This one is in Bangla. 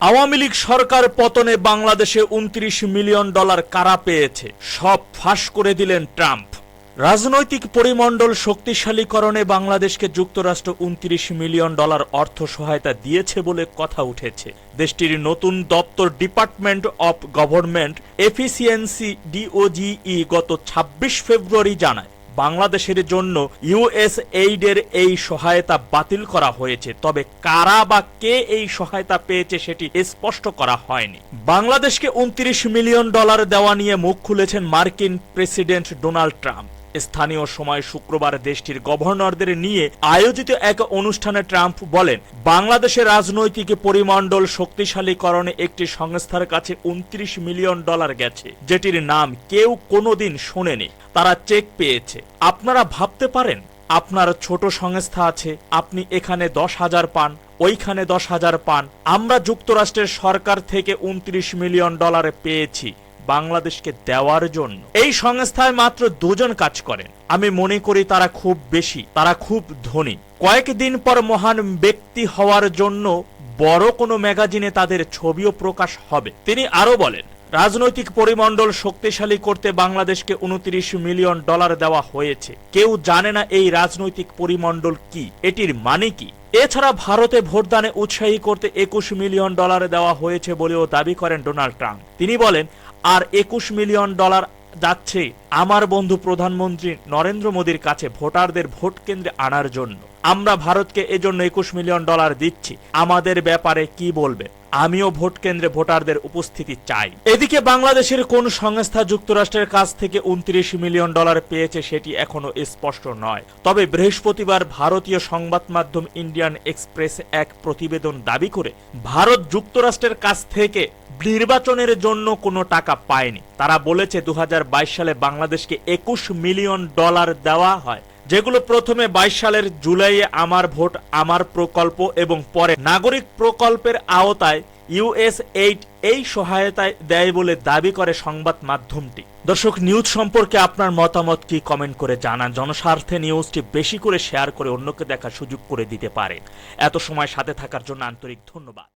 আওয়ামী লীগ সরকার পতনে বাংলাদেশে উনত্রিশ মিলিয়ন ডলার কারা পেয়েছে? সব ফাঁস করে দিলেন ট্রাম্প। রাজনৈতিক পরিমণ্ডল শক্তিশালীকরণে বাংলাদেশকে যুক্তরাষ্ট্র উনত্রিশ মিলিয়ন ডলার অর্থ সহায়তা দিয়েছে বলে কথা উঠেছে। দেশটির নতুন দপ্তর department of government, efficiency, D O G E, গত ২৬ ফেব্রুয়ারি জানায়। বাংলাদেশের জন্য ইউএস এইডের এই সহায়তা বাতিল করা হয়েছে। তবে কারা বা কে এই সহায়তা পেয়েছে সেটি স্পষ্ট করা হয়নি। বাংলাদেশকে উনত্রিশ মিলিয়ন ডলার দেওয়া নিয়ে মুখ খুলেছেন মার্কিন প্রেসিডেন্ট ডোনাল্ড ট্রাম্প। স্থানীয় সময় শুক্রবার দেশটির গভর্নরদের নিয়ে আয়োজিত এক অনুষ্ঠানে ট্রাম্প বলেন, বাংলাদেশের রাজনৈতিক পরিমণ্ডল শক্তিশালীকরণে একটি সংস্থার কাছে উনত্রিশ মিলিয়ন ডলার গেছে, যেটির নাম কেউ কোনোদিন শোনেনি। তারা চেক পেয়েছে। আপনারা ভাবতে পারেন, আপনার ছোট সংস্থা আছে, আপনি এখানে দশ হাজার পান, ওইখানে দশ হাজার পান, আমরা যুক্তরাষ্ট্রের সরকার থেকে উনত্রিশ মিলিয়ন ডলার পেয়েছি। বাংলাদেশকে দেওয়ার জন্য। এই সংস্থায় মাত্র দুজন কাজ করেন। আমি মনে করি তারা খুব বেশি, তারা খুব ধনী। কয়েকদিন পর মহান ব্যক্তি হওয়ার জন্য বড় কোনো ম্যাগাজিনে তাদের ছবিও প্রকাশ হবে। তিনি আরও বলেন, রাজনৈতিক পরিমণ্ডল শক্তিশালী করতে বাংলাদেশকে উনত্রিশ মিলিয়ন ডলার দেওয়া হয়েছে। কেউ জানে না এই রাজনৈতিক পরিমণ্ডল কি, এটির মানে কি? এছাড়া ভারতে ভোটদানে উৎসাহী করতে একুশ মিলিয়ন ডলার দেওয়া হয়েছে বলেও দাবি করেন ডোনাল্ড ট্রাম্প। তিনি বলেন আর একুশ মিলিয়ন ডলার যাচ্ছে আমার বন্ধু প্রধানমন্ত্রী নরেন্দ্র মোদীর কাছে ভোটারদের ভোট কেন্দ্রে আনার জন্য। আমরা ভারতকে এজন্য একুশ মিলিয়ন ডলার দিচ্ছি। আমাদের ব্যাপারে কি বলবে? আমিও ভোট কেন্দ্রে ভোটারদের উপস্থিতি চাই। এদিকে বাংলাদেশের কোন সংস্থা যুক্তরাষ্ট্রের কাছ থেকে উনত্রিশ মিলিয়ন ডলার পেয়েছে সেটি এখনও স্পষ্ট নয়। তবে বৃহস্পতিবার ভারতীয় সংবাদ মাধ্যম ইন্ডিয়ান এক্সপ্রেস এক প্রতিবেদন দাবি করে, ভারত যুক্তরাষ্ট্রের কাছ থেকে নির্বাচনের জন্য কোনো টাকা পায়নি। তারা বলেছে দু হাজার বাইশ সালে বাংলাদেশকে একুশ মিলিয়ন ডলার দেওয়া হয়, যেগুলো প্রথমে বাইশ সালের জুলাইয়ে আমার ভোট, আমার প্রকল্প এবং পরে নাগরিক প্রকল্পের আওতায় ইউএস এইড এই সহায়তায় দেয় বলে দাবি করে সংবাদ মাধ্যমটি। দর্শক, নিউজ সম্পর্কে আপনার মতামত কি কমেন্ট করে জানান। জনস্বার্থে নিউজটি বেশি করে শেয়ার করে অন্যকে দেখার সুযোগ করে দিতে পারে। এত সময় সাথে থাকার জন্য আন্তরিক ধন্যবাদ।